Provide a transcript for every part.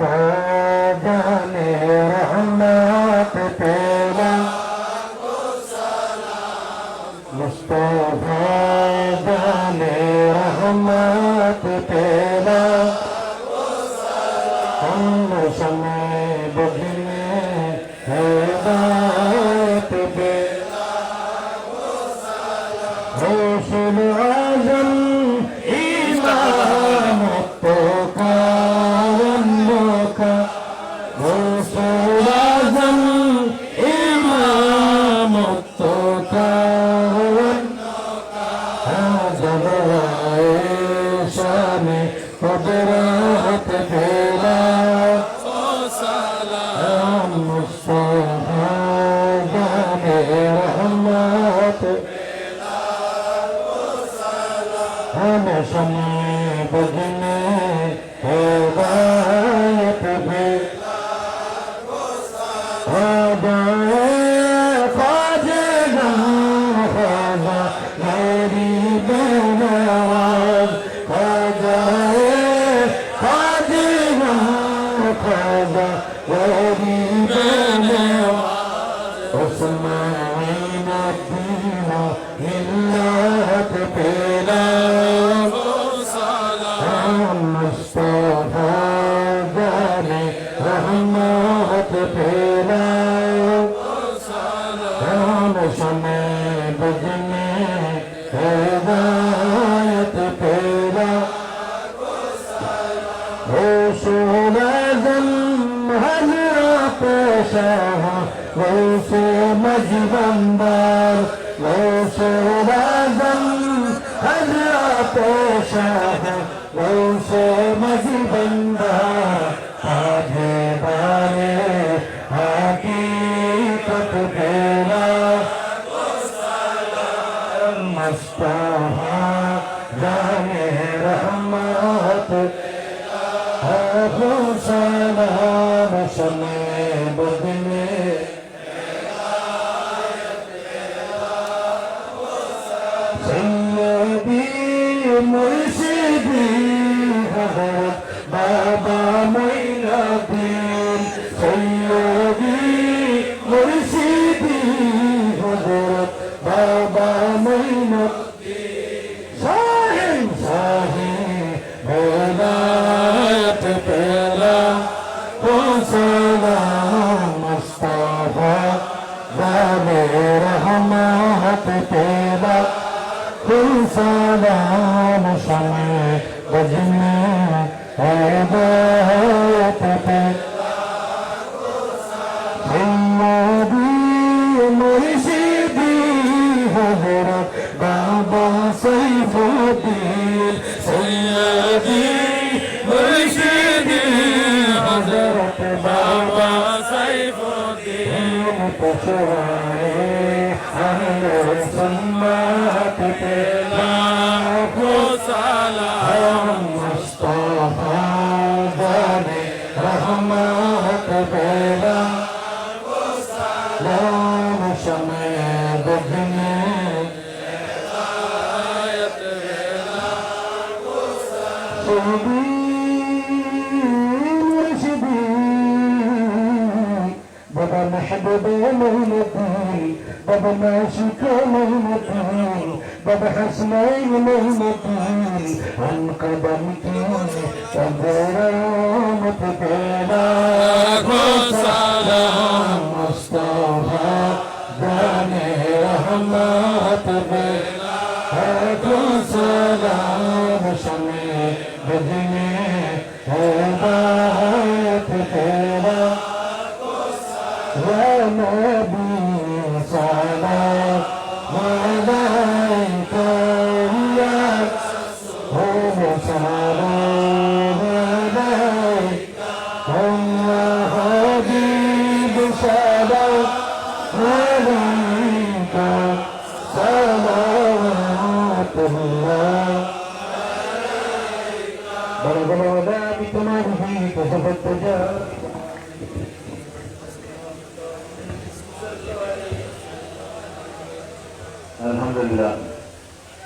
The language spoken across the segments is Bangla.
Oh. قضى وبما الخوف تیرا کوئی سلام شمع بجنے ہے আহলে সুন্নাত পে লাখো সালাম মুস্তাফা জানে রহমত বেলা লাম শমে বাবা মাসিক মেহনতি বাবা হাসনাই মেহনতি উনকা বামতি তবরা মত তেরা খো সালাম মুস্তাফা বেলা খো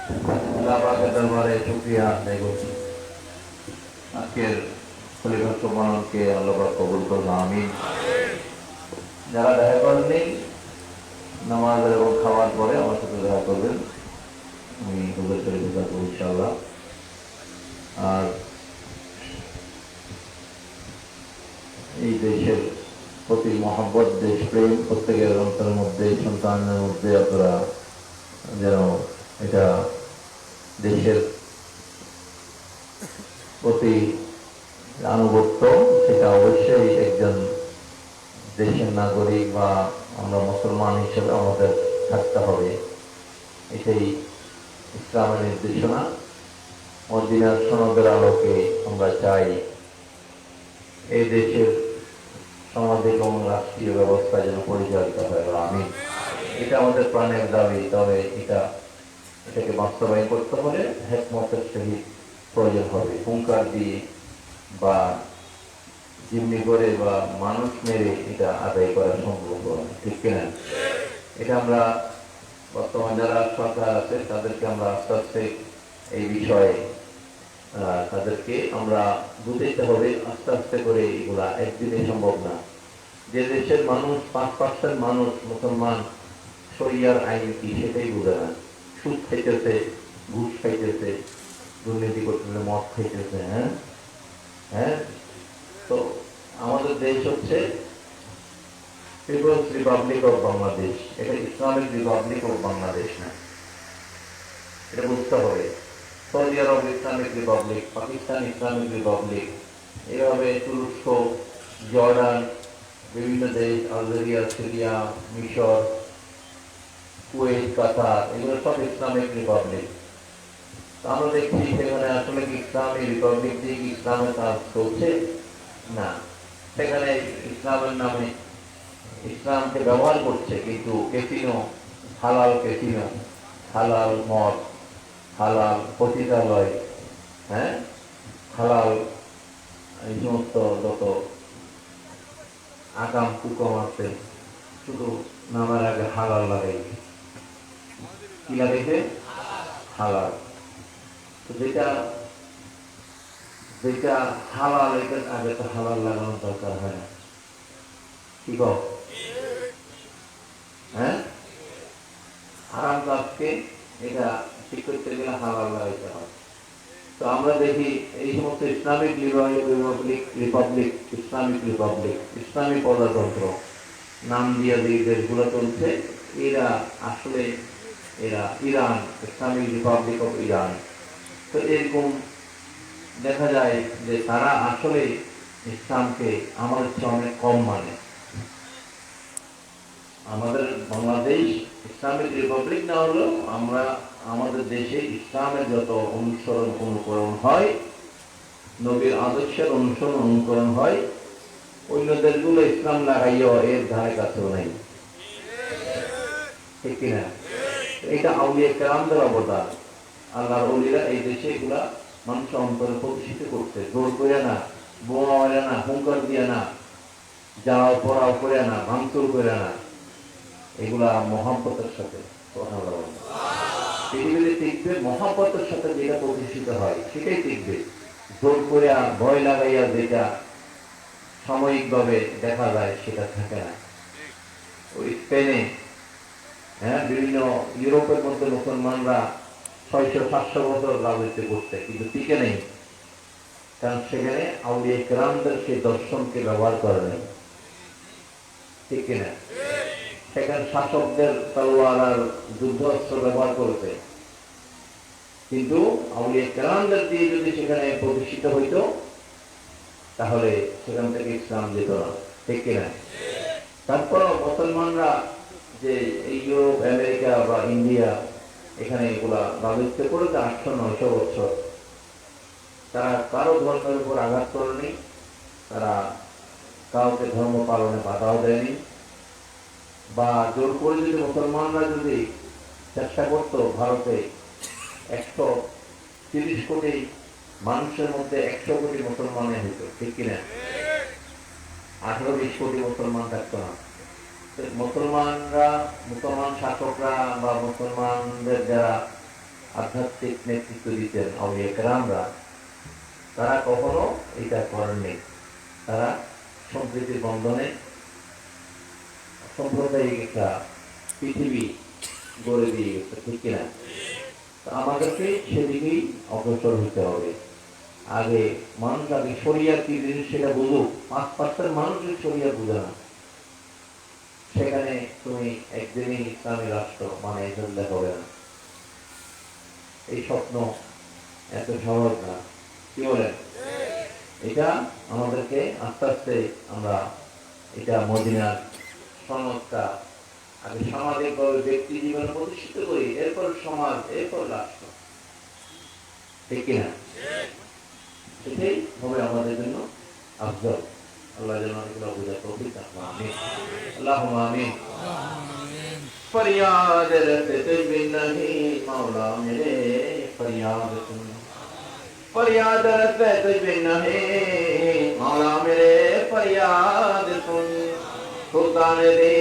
আল্লাহ দরবারে শুকরিয়া আদায় করছি। আজকের খলিফাত মাননকে আল্লাহ কবুল করুন আমি যারা দেখা করেননি, নামাজ এবং খাওয়ার পরে আমার সাথে দেখা করবেন। আমি হুজুর শরীফে থাকব ইনশাআল্লাহ। আর এই দেশের প্রতি মহব্বত, দেশপ্রেম প্রত্যেকের অন্তরের মধ্যে সন্তানের মধ্যে আপনারা যেন এটা দেশের প্রতি আনুগত্য, সেটা অবশ্যই একজন দেশের নাগরিক বা আমরা মুসলমান হিসেবে আমাদের থাকতে হবে। এটাই ইসলামের নির্দেশনা। মদিনার সনদের আলোকে আমরা চাই এই দেশের সামাজিক এবং রাষ্ট্রীয় ব্যবস্থা যেন পরিচালিত হয়। আমি এটা আমাদের প্রাণের দাবি, তবে এটা এটাকে বাস্তবায়ন করতে হলে হেকমতের সহিত প্রয়োজন হবে। হুঙ্কার দিয়ে বা জিম্মি করে বা মানুষ মেরে এটা আদায় করা সম্ভব ঠিক কিনা? এটা আমরা বর্তমান যারা সরকার আছে, তাদেরকে আমরা আস্তে আস্তে এই বিষয়ে তাদেরকে আমরা বুঝাইতে হবে, আস্তে আস্তে করে এগুলা একদিনে সম্ভব না। যে দেশের মানুষ, পাঁচ পার্সেন্ট মানুষ মুসলমান, শরিয়ার আইন কি সেটাই বোঝে না। সুদ খাইতেছে, ঘুষ খাইতেছে, দুর্নীতি করতেছে, মদ খাইতেছে হ্যাঁ? হ্যাঁ? তো আমাদের দেশ হচ্ছে পিপলস রিপাবলিক অফ বাংলাদেশ। এটা ইসলামিক রিপাবলিক অফ বাংলাদেশ না। এটা বুঝতে হবে। সৌদি আরব Islamic republic, Pakistan Islamic republic, এভাবে তুরস্ক, জর্ডান, বিভিন্ন দেশ, আলজেরিয়া, সিরিয়া, মিশর কুয়েত কাতার এগুলো সব ইসলামিক রিপাবলিক। আমরা দেখছি সেখানে আসলে ইসলামী রিপাবলিক দিয়ে কি ইসলামের কাজ চলছে? না। সেখানে ইসলামের নামে ইসলামকে ব্যবহার করছে, কিন্তু কেসিনো হালাল কেসিনো হালাল মদ, হালাল পতিতালয় হ্যাঁ? হালাল এই সমস্ত যত আগাম কুকম আছে, শুধু নামের আগে হালাল লাগাই কি লাগাইছে হালাল। তো যেটা যেটা হালাল এটার আগে তো হালাল লাগানোর দরকার হয় না। কি কও? হ্যাঁ? হারাম কাজকে এটা ঠিক করতে গেলে হালাল লাগাইতে হয়। তো আমরা দেখি এই সমস্ত Islamic republic republic, Islamic republic, Islamic প্রজাতন্ত্র, নাম দিয়ে দেশগুলো চলছে, এরা আসলে এরা Iran Islamic republic of Iran. তো এরকম দেখা যায় যে তারা আসলে ইসলামকে আমাদের চেয়ে অনেক কম মানে। আমাদের বাংলাদেশ, ইসলামিক রিপাবলিক না হলেও আমরা আমাদের দেশে ইসলামের যত অনুসরণ, অনুকরণ হয়, নবীর আদর্শের অনুসরণ, অনুকরণ হয়, অন্য দেশগুলো ইসলাম লাগাইয়া এর ধারে কাছেও নাই। ঠিক কিনা? এটা আউলিয়া কেরামদের অবদান আল্লাহর অলিরা এই দেশে এগুলা মানুষের অন্তরে প্রতিষ্ঠিত করতে জোর করে না, বোমা মারে না, হুঙ্কার দিয়ে না যাওয়া পড়াও করে না, ভাঙচুর করে না। এগুলা মহাব্বতের সাথে কথা বলা সাথে যেটা প্রতিষ্ঠিত হয়, সেটাই টিকবে। জোর করে আর ভয় লাগাইয়া যেটা সাময়িকভাবে দেখা যায়, সেটা থাকে না। ওই স্পেনে হ্যাঁ বিভিন্ন ইউরোপের মধ্যে মুসলমানরা ছয়শো, সাতশো বছর রাজত্ব করতে কিন্তু টিকে নেই। কারণ সেখানে আউলিয়া গ্রামদের সেই দর্শনকে ব্যবহার করে নাই। ঠিক কিনা সেখানে শাসকদের তলোয়ার আর যুদ্ধ অস্ত্র ব্যবহার করেছে। কিন্তু আউলিয়া গ্রামদের দিয়ে যদি সেখানে প্রতিষ্ঠিত হইতো, তাহলে সেখান থেকে ইসলাম যেত না। ঠিক কিনা তারপরও মুসলমানরা যে ইউরোপ, আমেরিকা বা ইন্ডিয়া এখানে এগুলা রাজত্ব করেছে আটশো নয়শো বছর তারা কারও ধর্মের উপর আঘাত করেনি, তারা কাউকে ধর্ম পালনে বাধাও দেয়নি বা জোর করে যদি মুসলমানরা যদি চেষ্টা করতো ভারতে একশো তিরিশ কোটি মানুষের মধ্যে একশো কোটি মুসলমানে হইতো, ঠিক কিনা? আঠারো বিশ কোটি মুসলমান থাকতো না। মুসলমানরা, মুসলমান শাসকরা বা মুসলমানদের যারা আধ্যাত্মিক নেতৃত্ব দিতেন আউলিয়া তারা কখনো এটা করেননি। তারা সম্প্রীতির বন্ধনে সাম্প্রদায়িক একটা পৃথিবী গড়ে দিয়ে গেছে, ঠিক কিনা? আমাদেরকে সেদিকেই অগ্রসর হতে হবে। আগে মানুষ আগে শরিয়া কি জিনিস সেটা বুঝুক। পাঁচ পার্সেন্ট মানুষের শরিয়া বুঝে না। সেখানে তুমি একদিনই ইসলামী রাষ্ট্র মানে ফেললে হবে না। এই স্বপ্ন এত সহজ না। কি বলেন? এটা আমাদেরকে আস্তে আস্তে আমরা এটা মদিনার সনদটা আগে সামাজিকভাবে ব্যক্তি জীবনে প্রতিষ্ঠিত করি, এরপর সমাজ, এরপর রাষ্ট্র। ঠিক কিনা? সেটাই হবে আমাদের জন্য আফজল। اللہ جل مجدہ ہدا توفیق عطا آمین۔ اللهم آمین۔ فریاد رکھتے بھی نہیں، مولا میرے، فریاد سن فریاد رکھتے بھی نہیں، مولا میرے، فریاد سن خدا نے دے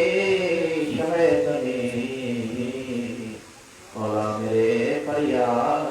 شہد مولا میرے، فریاد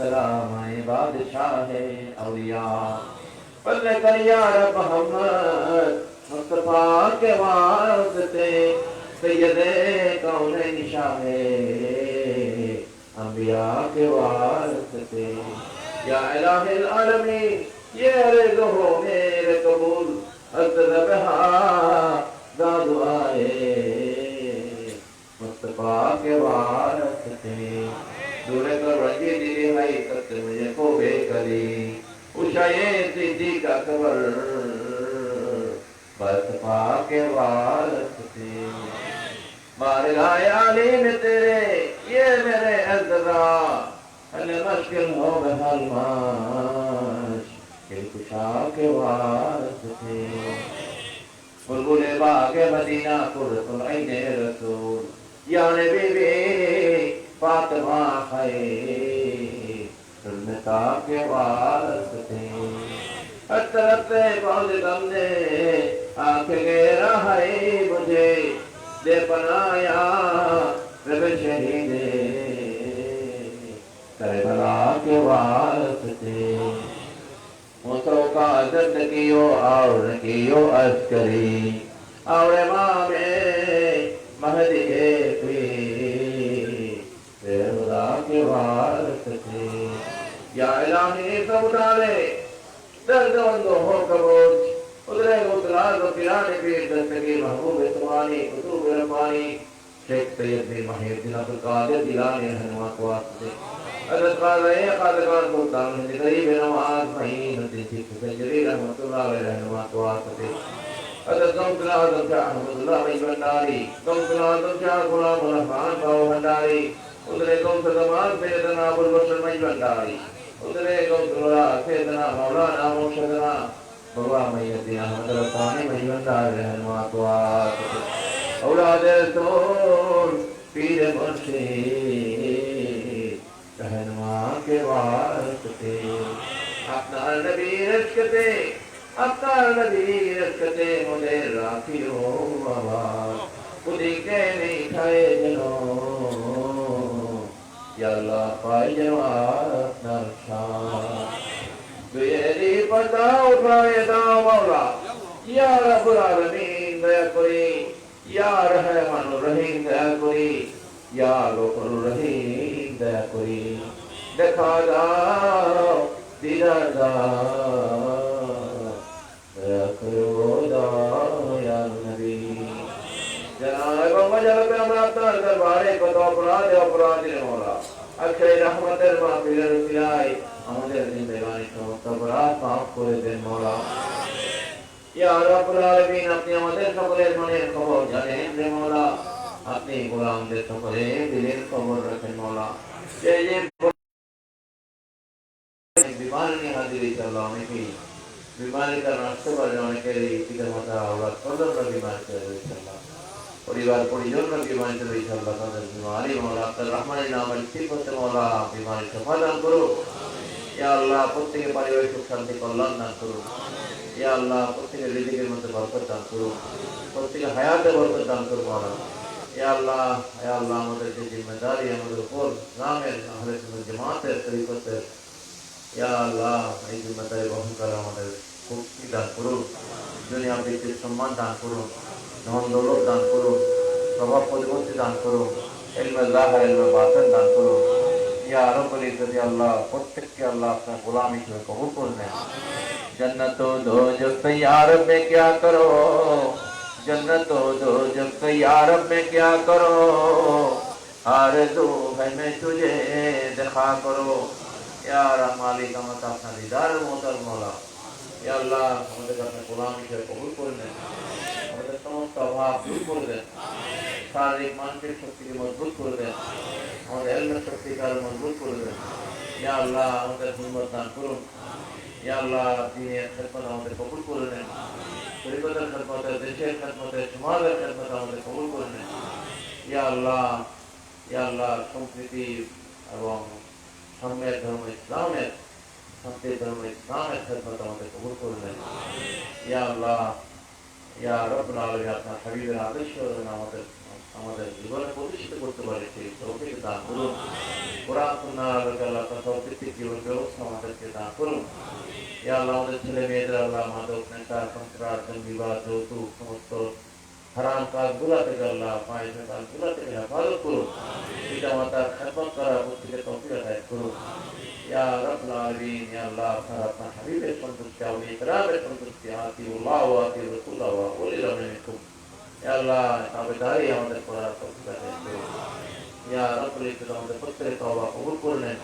سلام بادشاہ اولیاء۔ پل کر یا رب ہم مصطفیٰ کے واسطے سید کون نشاہ انبیاء کے واسطے۔ یا الہ العالمین، یہ عرض ہو میرے قبول، حضرت ربہا دا دعائے مصطفیٰ کے واسطے۔ دو نے جو رضی دی نے ہے سچ مجھے کو بے کلی ہو چاہیے سیدی کا کوارت پاک کے وارث تھے مارا یا علی میرے یہ میرے ازرا علمس کن ہو بہل ماش کے پاک فاطمہ خیر، سنتا کے وارث تھے۔ اترت بہت غم نے آنکھ گے رہائی مجھے۔ دے بنایا رب شہیدے کربلا کے وارث تھے۔ مطروں کا عدد کیو اور کیو عسکری اور امام مہدی کرتے تھے یا الہی سب اٹھانے درد بندو ہو کبوچ ادھرے اتراز و پیرانے پیر دستگی محبوب اتمانی قطوب رمانی شیخ سید بھی محیر دن اپر قادر دلانے ہنوان کو آتے حضرت خاضر اے خاضر کو تامن دی قریب نماز مہین دی شیخ سنجری رحمت اللہ علیہ رہنوان کو آتے حضرت دوت العظم شاہ حمد اللہ علیہ بنداری دوت العظم شاہ غلام الرحمن باو بنداری உங்களுக்கும் சுகமாக சேதனா புருவங்கள் மைவந்தாய். உங்களுக்கும் சுகா சேதனா மௌலானா மோஷதனா பகவாமையத்தின் அமதரத்தானே மைவந்தாய் ரஹன்மாத்வாத் औलादोर पीर मुर्शे रहनुमा के वास्ते अपना नबी रखते अपना नबी रखते मुझे राखियो बाबा खुद के नहीं खाए ইয়াল্লাহ পাই যেন আপনার শান বেরি পর্দা উঠায় দাও মাওলা ইয়া রাব্বুল আলামিন দয়া করে ইয়া রহমানুর রহিম দয়া করে ইয়া গফুর রহিম দয়া করে দেখা দিদার দাও দয়া করো দয়াল নবী জনাব এবং মজালতে আমরা আপনার দরবারে কত অপরাধে অপরাধের মোলা আখের রহমতের মাহফিলের উসিলায় আমাদের জিন্দেগানি সমস্ত অপরাধ মাফ করে দেন মওলা ইয়া রাব্বুল আলামিন, আপনি আমাদের সকলের মনের খবর জানেন রে মওলা। আপনি গোলামদের সকলে দিলের খবর রাখেন হাজির অনেকেই। অনেকের এই মাতা ওরা করে ইনশাআল্লাহ পরিবার পরিজনরা বিমার করে ইনশাল্লাহ তাদের বিমারি মৌলা আব্দুল রহমানের নাম ঠিক করতে মৌলা বিমারি সমাধান করো ইয়া আল্লাহ, প্রত্যেকে পারিবারিক সুখ, শান্তি, কল্যাণ দান করুন ইয়া আল্লাহ, প্রত্যেকে রিজিকের মধ্যে বরকত দান করুন প্রত্যেকে হায়াতে বরকত দান করুন মৌলা ইয়া আল্লাহ ইয়া আল্লাহ আমাদের যে জিম্মেদারি, আমাদের উপর গ্রামের সুন্নাত জামাতের তরিকতের ইয়া আল্লাহ, এই জিম্মেদারি বহন করে আমাদের শক্তি দান করুন দুনিয়া বৃত্তির সম্মান দান করুন ধন দৌলত দান করো প্রভাব প্রতিপত্তি দান করো এলমাল্লাহ বাতন দান করো ইয়া আরো বলি যদি আল্লাহ প্রত্যেককে আল্লাহ আপনার গোলাম হিসেবে কবুল করে নেন جنت و دو جب سے یارب میں کیا کرو جنت و دو جب سے یارب میں کیا کرو ہر دو ہے میں تجھے دکھا کرو یا رحمالی کا مت اپنا دیدار محتر مولا یا اللہ ہمیں اپنے غلام کے قبول کرنے সমস্ত অভাব দূর করে দেন শারীরিক, মানসিক শক্তিকে মজবুত করে দেন আমাদের এলমের শক্তিকে আরও মজবুত করে দেন ইয়া আল্লাহ, আমাদের হিম্মত দান করুন। ইয়া আল্লাহ দিনের খেদমত আমাদের কবুল করে নেন। শরীফতের খেদমতে, দেশের খেদমতে, সমাজের খেদমতে আমাদের কবুল করে নেন। ইয়া আল্লাহ ইয়া আল্লাহ, সম্প্রীতি এবং সাম্যের ধর্ম ইসলামের শান্তির ধর্ম ইসলামের খেদমত আমাদের কবুল করে নেন। ইয়া আল্লাহ ইয়া রব্বুল আলামিন আপনার হাবিবের আদর্শ আমাদের আমাদের জীবনে প্রতিষ্ঠিত করতে পারে, সেই তৌফিক দান করুন। কোরআন, সুন্নাহ আল্লাহ আপনার জীবন ব্যবস্থা তৌফিক ইয়া রাব্বুল আলামিন ইয়া আল্লাহ আপনার আপনার হাবিবের সন্তুষ্টি আউলি ইকরামের সন্তুষ্টি আতিউল্লাহ ওয়া আতিউর রাসূলুল্লাহ ওয়া উলিল আমরি মিনকুম ইয়া আল্লাহ তাবেদারি আমাদের করার তৌফিক আদায় করুন ইয়া রাব্বুল ইজ্জত আমাদের প্রত্যেকের তওবা কবুল করে নেন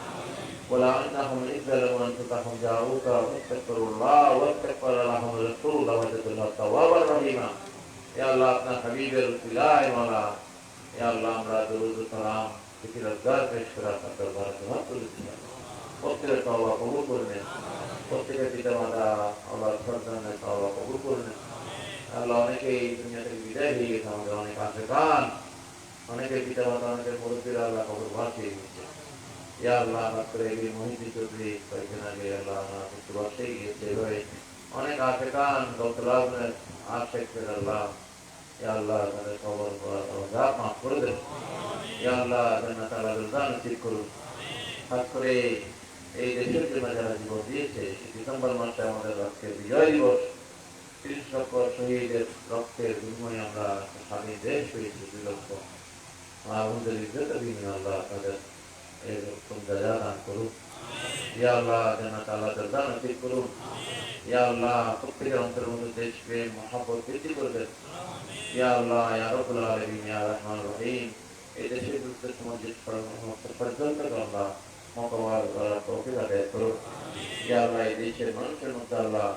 ولا انهم اذ ظلموا انفسهم جاءوك واستغفروا الله واستغفر لهم الرسول وجدوا الله توابا رحيما يا الله আপনার হাবিবের উসিলায় মাওলা ইয়া আল্লাহ আমরা দরুদ ও সালাম জিকির আজকার পেশ করে আপনার দরবারে জমা করেছিলাম প্রত্যেকের তওবা কবুল করে নেন প্রত্যেকের পিতা মাতা আল্লাহ সন্তানের তওবা কবুল করে নেন আল্লাহ অনেকেই দুনিয়া থেকে বিদায় হয়ে গেছে আমাদের অনেক আছে গান অনেকের পিতা মাতা অনেকের মুরব্বীরা আল্লাহ কবর বাঁচিয়ে দিচ্ছে ইয়া আল্লাহ করে এই মহিদি চৌধুরী কয়েকদিন আগে আল্লাহ একটু বাসায় গিয়েছে আল্লাহ ইয়া আল্লাহ তাদের কবর মাফ করে দেন ইয়া করে এই দেশের জন্য যারা জীবন দিয়েছে। ডিসেম্বর মাসে আমাদের আজকে বিজয় দিবস। তিরিশ লক্ষ শহীদের রক্তের বিনিময়ে আমরা স্বাধীন দেশ পেয়েছি, দুই লক্ষ আমাদের ইজ্জতের বিনিময়ে আল্লাহ তাদের এই রক্ত দান করুন। ইয়া আল্লাহ, জান্নাত আল্লাহ দরজা নসিব করুন। ইয়া আল্লাহ, প্রত্যেকের অন্তরের মধ্যে দেশ প্রেম মহাব্বত বৃদ্ধি করবেন ইয়া আল্লাহ, ইয়া রব্বুল ইয়া রহমান রহিম। এই দেশের বিরুদ্ধে সমাজের সমস্ত আল্লাহ মোকাবেলা করার তৌফিক ইয়া এই দেশের মানুষের মধ্যে আল্লাহ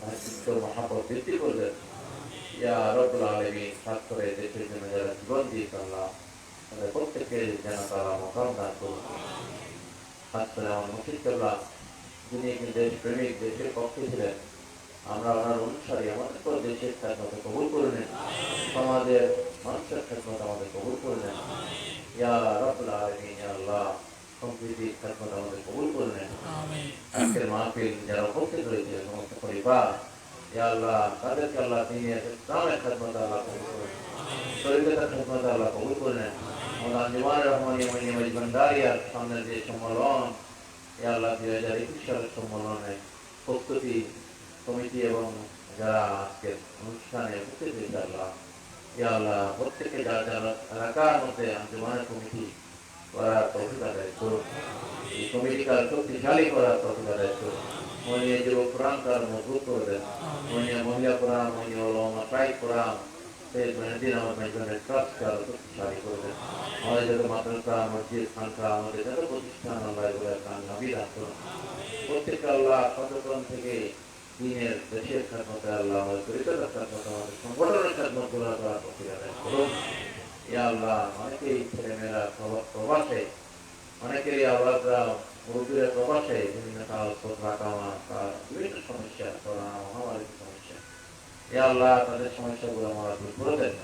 ভাতৃত্ব মহাব্বত বৃদ্ধি ইয়া রব্বুল আলামিন খাস করে দেশের জন্য জীবন দিয়েছে আল্লাহ তাদের প্রত্যেকের যেন তারা মোকাম দান করুন করে আমার কেবলা যিনি একজন দেশ প্রেমিক দেশের পক্ষে ছিলেন আমরা ওনার অনুসারী আমাদের তো দেশের খেদমত কবুল করে নেন সমাজের মানুষের খেদমত আমাদের কবুল করে নেন ইয়া রব্বুল আলামিন ইয়া আল্লাহ সম্প্রীতির খেদমত আমাদের কবুল করে নেন। আজকের মাহফিল যারা উপস্থিত রয়েছে সমস্ত পরিবার ইয়া আল্লাহ তাদেরকে আল্লাহ দিনের ইসলামের খেদমত আল্লাহ কবুল করে নেন। খেদমত আল্লাহ কবুল করে নেন। আমাদের আঞ্জুমান রহমানি মজবন্দারিয়ার সামনের যে সম্মেলন ইয়া আল্লাহ দুই হাজার একুশ সালের সম্মেলনে প্রস্তুতি কমিটি এবং যারা আজকের অনুষ্ঠানে উপস্থিত হয়েছে আল্লাহ ইয়া আল্লাহ প্রত্যেকে যারা যারা এলাকার মধ্যে আঞ্জুমানের কমিটি করার তৌফিক আদায় করুন এই কমিটিকে শক্তিশালী করার তৌফিক আদায় করুন মহিলা যুবক কোরআন তার মজবুত করে দেন। মহিলা মহিলা কোরআন মহিলা ওলামা ট্রাই কোরআন সেই মেহদিন আমার মেহদিনের ট্রাস্টকে আরও শক্তিশালী করে দেন। আমাদের যত মাদ্রাসা, মসজিদ খানকা আমাদের যত প্রতিষ্ঠান আল্লাহ এগুলো কান নাবি দান প্রত্যেক আল্লাহ সচেতন থেকে দিনের দেশের খেদমতে আল্লাহ আমাদের চরিত্রের খেদমতে, আমাদের সংগঠনের খেদমত করার তৌফিক করুন ইয়া আল্লাহ অনেকেই ছেলেমেয়েরা প্রবাসে অনেকেরই আওলাদরা মুরব্বীরা প্রবাসে বিভিন্ন কামা তার বিভিন্ন সমস্যা করোনা মহামারীর সমস্যা। ইয়া আল্লাহ তাদের সমস্যাগুলো আমরা দূর করে দেন।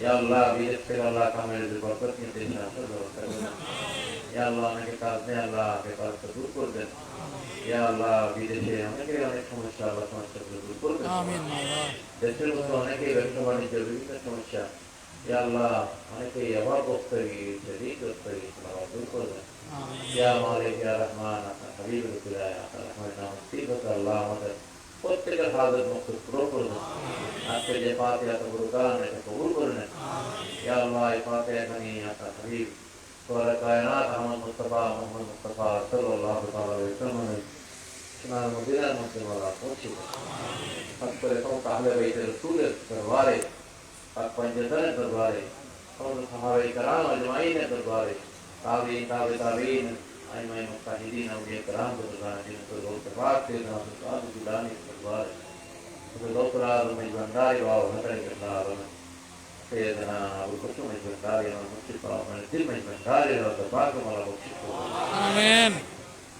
ইয়া আল্লাহ বিদেশ থেকে আল্লাহ কামের বরকত নিয়ে দেশে আসার ব্যবস্থা করে ইয়া আল্লাহ অনেকে কাজ নেই আল্লাহ বেকারত্ব দূর করে দেন। ইয়া আল্লাহ বিদেশে অনেকেরই অনেক সমস্যা আল্লাহ সমস্যাগুলো দূর করে দেন। দেশের মধ্যে অনেকেই ব্যবসা বাণিজ্যের বিভিন্ন সমস্যা আল্লাহ অনেকেই অভাবগ্রস্ত হয়ে গিয়েছে ঋণগ্রস্ত হয়ে গিয়েছে আল্লাহ দূর করে দেন ইয়া মালিক ইয়া রহমান আপনার হাবিবুল কুলায় আপনার রহমান নাম তীব্রতা আল্লাহ আমাদের প্রত্যেকের হাজত মুক্ত পুরো করে দেন আজকে যে পাতে এত গান এটা কবুল করে নেন। ইয়া আল্লাহ এই পাতে এখানে আপনার হাবিব তোরা কায়নাত আহমদ মুস্তফা মোহাম্মদ মুস্তফা সাল্লাল্লাহু তাআলা সোনার মদিনার মধ্যে বলা পৌঁছে দেন। করে সমস্ত আহলে বাইতের রসুলের দরবারে پاک پنجتن دربارے قوم صحابہ کرام اجمعین دربارے تابعین تابع تابعین اجمعین مقتدین اولیاء کرام دربارے جن کو لوگ تبارک کے نام سے تعلق دلانے دربارے وہ لوگ را مجبندار و ہتر کرنا سیدنا ابو کتو مجبندار و مصطفی دل مجبندار و تبارک مولا بخش آمین.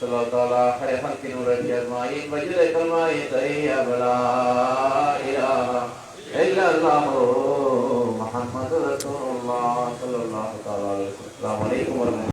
صلى الله تعالى خير خلق نور أجمعين وجد كلمة طيب لا إله إلا الله محمد رسول الله صلى الله تعالى عليه وسلم السلام عليكم ورحمة الله